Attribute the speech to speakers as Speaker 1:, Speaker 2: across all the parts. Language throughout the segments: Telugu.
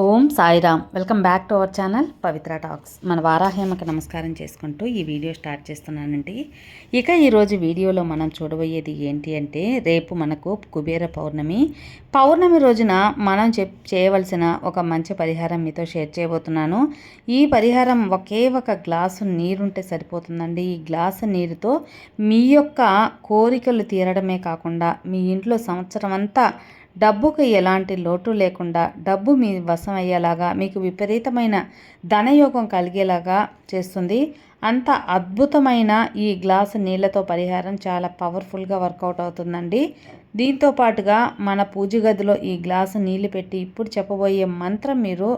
Speaker 1: Om Sairam. Welcome back to our channel Pavitra talks. మన వారాహేమకి నమస్కారం చేసుకుంటూ ఈ వీడియో స్టార్ట్ చేస్తున్నానండి. ఇక ఈరోజు వీడియోలో మనం చూడబోయేది ఏంటి అంటే రేపు మనకు కుబేర పౌర్ణమి. పౌర్ణమి రోజున మనం చెప్ చేయవలసిన ఒక మంచి పరిహారం మీతో షేర్ చేయబోతున్నాను. ఈ పరిహారం ఒకే ఒక గ్లాసు నీరుంటే సరిపోతుందండి. ఈ గ్లాసు నీరుతో మీ యొక్క కోరికలు తీరడమే కాకుండా మీ ఇంట్లో సంవత్సరం అంతా డబ్బుకు ఎలాంటి లోటు లేకుండా డబ్బు మీ వశం అయ్యేలాగా మీకు విపరీతమైన ధనయోగం కలిగేలాగా చేస్తుంది. అంత అద్భుతమైన ఈ గ్లాసు నీళ్ళతో పరిహారం చాలా పవర్ఫుల్గా వర్కౌట్ అవుతుందండి. దీంతో పాటుగా మన పూజ గదిలో ఈ గ్లాసు నీళ్ళు పెట్టి ఇప్పుడు చెప్పబోయే మంత్రం మీరు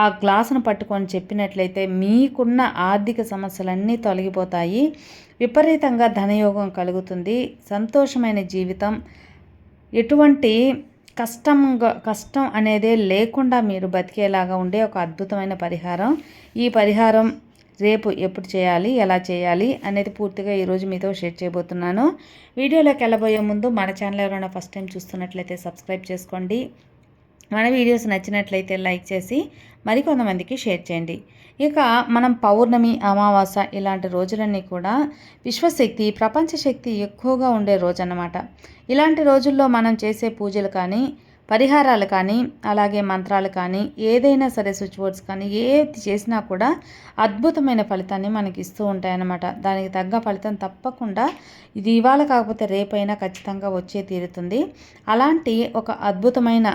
Speaker 1: ఆ గ్లాసును పట్టుకొని చెప్పినట్లయితే మీకున్న ఆర్థిక సమస్యలన్నీ తొలగిపోతాయి. విపరీతంగా ధనయోగం కలుగుతుంది. సంతోషమైన జీవితం. ఎటువంటి కష్టంగా కష్టం అనేదే లేకుండా మీరు బతికేలాగా ఉండే ఒక అద్భుతమైన పరిహారం. ఈ పరిహారం రేపు ఎప్పుడు చేయాలి ఎలా చేయాలి అనేది పూర్తిగా ఈరోజు మీతో షేర్ చేయబోతున్నాను. వీడియోలోకి వెళ్ళబోయే ముందు మన ఛానల్ ఎవరైనా ఫస్ట్ టైం చూస్తున్నట్లయితే సబ్స్క్రైబ్ చేసుకోండి. మన వీడియోస్ నచ్చినట్లయితే లైక్ చేసి మరికొంతమందికి షేర్ చేయండి. ఇక మనం పౌర్ణమి అమావాస్య ఇలాంటి రోజులన్నీ కూడా విశ్వశక్తి ప్రపంచ శక్తి ఎక్కువగా ఉండే రోజు అన్నమాట ఇలాంటి రోజుల్లో మనం చేసే పూజలు కానీ పరిహారాలు కానీ అలాగే మంత్రాలు కానీ ఏదైనా సరే స్విచ్ బోర్డ్స్ కానీ ఏది చేసినా కూడా అద్భుతమైన ఫలితాన్ని మనకి ఇస్తూ ఉంటాయన్నమాట. దానికి తగ్గ ఫలితం తప్పకుండా ఇది ఇవాళ కాకపోతే రేపైనా ఖచ్చితంగా వచ్చే తీరుతుంది. అలాంటి ఒక అద్భుతమైన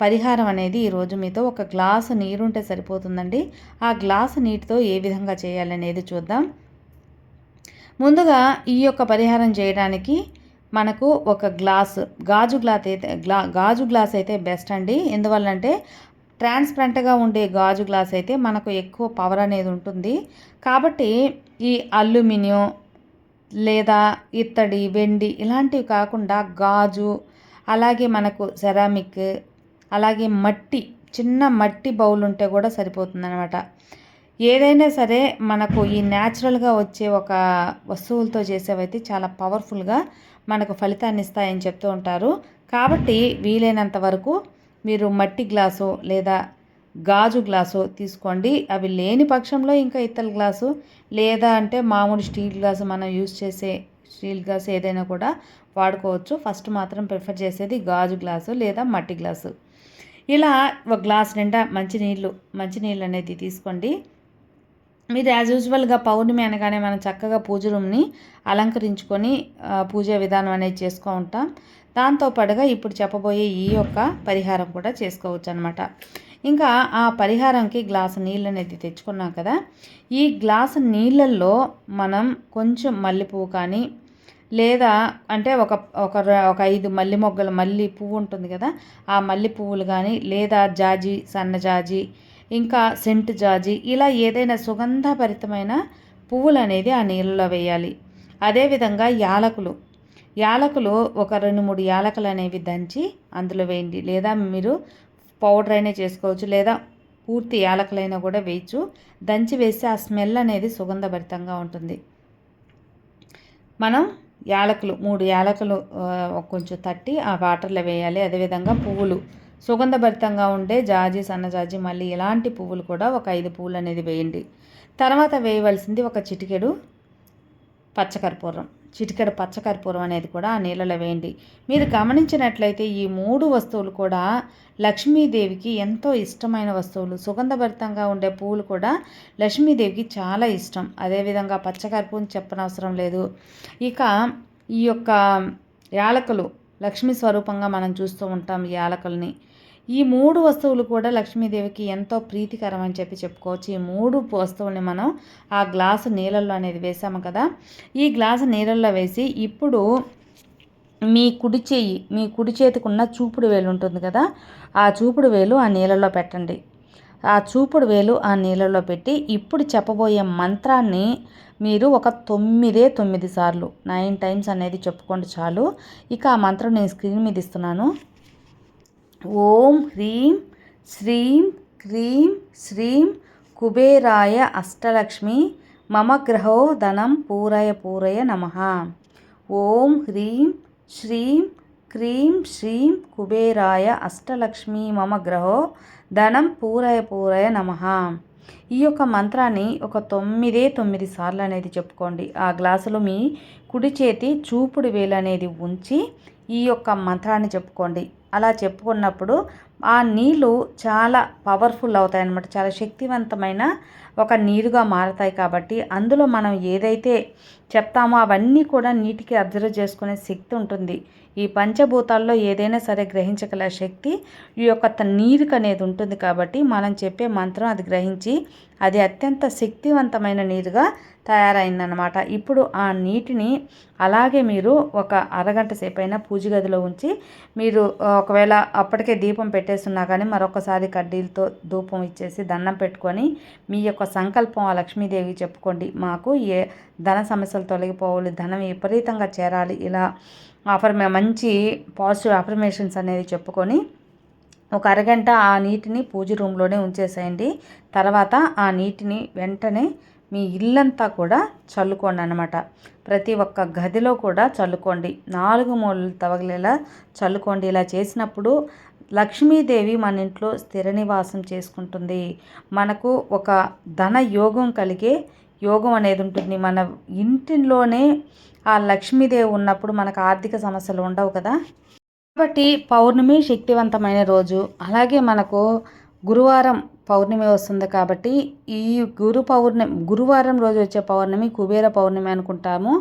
Speaker 1: పరిహారం అనేది ఈరోజు మీతో ఒక గ్లాసు నీరుంటే సరిపోతుందండి. ఆ గ్లాసు నీటితో ఏ విధంగా చేయాలనేది చూద్దాం. ముందుగా ఈ యొక్క పరిహారం చేయడానికి మనకు ఒక గ్లాస్ గాజు గ్లాస్ అయితే గ్లా గాజు గ్లాస్ అయితే బెస్ట్ అండి. ఎందువల్లంటే ట్రాన్స్పరెంట్గా ఉండే గాజు గ్లాస్ అయితే మనకు ఎక్కువ పవర్ అనేది ఉంటుంది. కాబట్టి ఈ అల్యూమినియం లేదా ఇత్తడి వెండి ఇలాంటివి కాకుండా గాజు అలాగే మనకు సెరామిక్ అలాగే మట్టి చిన్న మట్టి బౌల్ ఉంటే కూడా సరిపోతుందనమాట ఏదైనా సరే మనకు ఈ న్యాచురల్గా వచ్చే ఒక వస్తువులతో చేసేవైతే చాలా పవర్ఫుల్గా మనకు ఫలితాన్ని ఇస్తాయని చెప్తూ ఉంటారు. కాబట్టి వీలైనంత వరకు మీరు మట్టి గ్లాసు లేదా గాజు గ్లాసు తీసుకోండి. అవి లేని పక్షంలో ఇంకా ఇత్తల గ్లాసు లేదా అంటే మామూలు స్టీల్ గ్లాసు మనం యూజ్ చేసే స్టీల్ గ్లాస్ ఏదైనా కూడా వాడుకోవచ్చు. ఫస్ట్ మాత్రం ప్రిఫర్ చేసేది గాజు గ్లాసు లేదా మట్టి గ్లాసు. ఇలా ఒక గ్లాస్ నిండా మంచినీళ్ళు మంచినీళ్ళు అనేది తీసుకోండి. మీరు యాజ్ యూజువల్గా పౌర్ణమి అనగానే మనం చక్కగా పూజ రూమ్ని అలంకరించుకొని పూజ విధానం అనేది చేసుకో ఉంటాం. దాంతోపాటుగా ఇప్పుడు చెప్పబోయే ఈ యొక్క పరిహారం కూడా చేసుకోవచ్చు అనమాట ఇంకా ఆ పరిహారంకి గ్లాసు నీళ్ళు అనేది తెచ్చుకున్నాం కదా. ఈ గ్లాసు నీళ్ళల్లో మనం కొంచెం మల్లెపువ్వు కానీ లేదా అంటే ఒక ఒక ఒక ఐదు మల్లె మొగ్గలు మల్లి పువ్వు ఉంటుంది కదా ఆ మల్లె పువ్వులు కానీ లేదా జాజి సన్న జాజి ఇంకా సెంట్ జాజి ఇలా ఏదైనా సుగంధభరితమైన పువ్వులు అనేది ఆ నీళ్ళలో వేయాలి. అదేవిధంగా యాలకులు. యాలకులు ఒక రెండు మూడు యాలకులు అనేవి దంచి అందులో వేయండి. లేదా మీరు పౌడర్ అయినా చేసుకోవచ్చు లేదా పూర్తి యాలకులైనా కూడా వేయచ్చు. దంచి వేస్తే ఆ స్మెల్ అనేది సుగంధభరితంగా ఉంటుంది. మనం యాలకులు మూడు యాలకులు కొంచెం తట్టి ఆ వాటర్లో వేయాలి. అదేవిధంగా పువ్వులు. సుగంధభరితంగా ఉండే జాజి సన్నజాజి మళ్ళీ ఇలాంటి పువ్వులు కూడా ఒక ఐదు పువ్వులు అనేది వేయండి. తర్వాత వేయవలసింది ఒక చిటికెడు పచ్చకర్పూరం చిటికెడు పచ్చకర్పూరం అనేది కూడా ఆ నీళ్ళలో వేయండి. మీరు గమనించినట్లయితే ఈ మూడు వస్తువులు కూడా లక్ష్మీదేవికి ఎంతో ఇష్టమైన వస్తువులు. సుగంధభరితంగా ఉండే పువ్వులు కూడా లక్ష్మీదేవికి చాలా ఇష్టం. అదేవిధంగా పచ్చకర్పూరం చెప్పనవసరం లేదు. ఇక ఈ యొక్క యాలకులు లక్ష్మీ స్వరూపంగా మనం చూస్తూ ఉంటాం ఈ యాలకుల్ని. ఈ మూడు వస్తువులు కూడా లక్ష్మీదేవికి ఎంతో ప్రీతికరం అని చెప్పి చెప్పుకోవచ్చు. ఈ మూడు వస్తువుల్ని మనం ఆ గ్లాసు నీళ్ళల్లో అనేది వేసాము కదా. ఈ గ్లాసు నీళ్ళల్లో వేసి ఇప్పుడు మీ కుడి చేయి మీ కుడి చేతికి ఉన్న చూపుడు వేలు ఉంటుంది కదా ఆ చూపుడు వేలు ఆ నీళ్ళలో పెట్టండి. ఆ చూపుడు వేలు ఆ నీళ్ళలో పెట్టి ఇప్పుడు చెప్పబోయే మంత్రాన్ని మీరు ఒక తొమ్మిదే తొమ్మిది సార్లు నైన్ టైమ్స్ అనేది చెప్పుకోండి చాలు. ఇక ఆ మంత్రం నేను స్క్రీన్ మీద ఇస్తున్నాను. ఓం హ్రీం శ్రీం క్రీం శ్రీం కుబేరాయ అష్టలక్ష్మి మమ గ్రహో ధనం పూరయ పూరయ నమ. ఓం హ్రీం శ్రీం క్రీం శ్రీం కుబేరాయ అష్టలక్ష్మి మమ గ్రహో ధనం పూరయ పూరయ నమ. ఈ యొక్క మంత్రాన్ని ఒక తొమ్మిదే తొమ్మిది సార్లు అనేది చెప్పుకోండి. ఆ గ్లాసులో మీ కుడి చేతి చూపుడు వేలు అనేది ఉంచి ఈ యొక్క మంత్రాన్ని చెప్పుకోండి. అలా చెప్పుకున్నప్పుడు ఆ నీళ్ళు చాలా పవర్ఫుల్ అవుతాయి అన్నమాట చాలా శక్తివంతమైన ఒక నీరుగా మారతాయి కాబట్టి అందులో మనం ఏదైతే చెప్తామో అవన్నీ కూడా నీటికి అబ్జర్వ్ చేసుకునే శక్తి ఉంటుంది. ఈ పంచభూతాల్లో ఏదైనా సరే గ్రహించగల శక్తి ఈ యొక్క నీరుకు అనేది ఉంటుంది కాబట్టి మనం చెప్పే మంత్రం అది గ్రహించి అది అత్యంత శక్తివంతమైన నీరుగా తయారైందనమాట ఇప్పుడు ఆ నీటిని అలాగే మీరు ఒక అరగంట సేపు అయినా పూజ గదిలో ఉంచి మీరు ఒకవేళ అప్పటికే దీపం పెట్టేస్తున్నా కానీ మరొకసారి కడ్డీలతో ధూపం ఇచ్చేసి దండం పెట్టుకొని మీ యొక్క సంకల్పం ఆ లక్ష్మీదేవి చెప్పుకోండి. మాకు ఏ ధన సమస్యలు తొలగిపోవాలి ధనం విపరీతంగా చేరాలి ఇలా ఆఫర్ మంచి పాజిటివ్ అఫర్మేషన్స్ అనేది చెప్పుకొని ఒక అరగంట ఆ నీటిని పూజ రూమ్లోనే ఉంచేసేయండి. తర్వాత ఆ నీటిని వెంటనే మీ ఇల్లంతా కూడా చల్లుకోండి అనమాట ప్రతి ఒక్క గదిలో కూడా చల్లుకోండి. నాలుగు మూలలు తవగలేలా చల్లుకోండి. ఇలా చేసినప్పుడు లక్ష్మీదేవి మన ఇంట్లో స్థిర నివాసం చేసుకుంటుంది. మనకు ఒక ధన యోగం కలిగే యోగం అనేది ఉంటుంది. మన ఇంటిలోనే ఆ లక్ష్మీదేవి ఉన్నప్పుడు మనకు ఆర్థిక సమస్యలు ఉండవు కదా. కాబట్టి పౌర్ణమి శక్తివంతమైన రోజు. అలాగే మనకు గురువారం పౌర్ణమి వస్తుంది కాబట్టి ఈ గురు పౌర్ణమి గురువారం రోజు వచ్చే పౌర్ణమి కుబేర పౌర్ణమి అనుకుంటాము.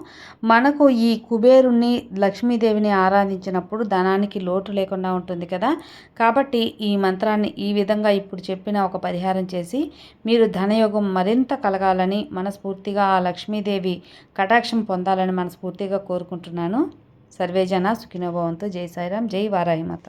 Speaker 1: మనకు ఈ కుబేరుని లక్ష్మీదేవిని ఆరాధించినప్పుడు ధనానికి లోటు లేకుండా ఉంటుంది కదా. కాబట్టి ఈ మంత్రాన్ని ఈ విధంగా ఇప్పుడు చెప్పిన ఒక పరిహారం చేసి మీరు ధనయోగం మరింత కలగాలని మనస్ఫూర్తిగా ఆ లక్ష్మీదేవి కటాక్షం పొందాలని మనస్ఫూర్తిగా కోరుకుంటున్నాను. సర్వేజన సుఖినోభవంతో జై సాయిరాం జై వారాహిమాత.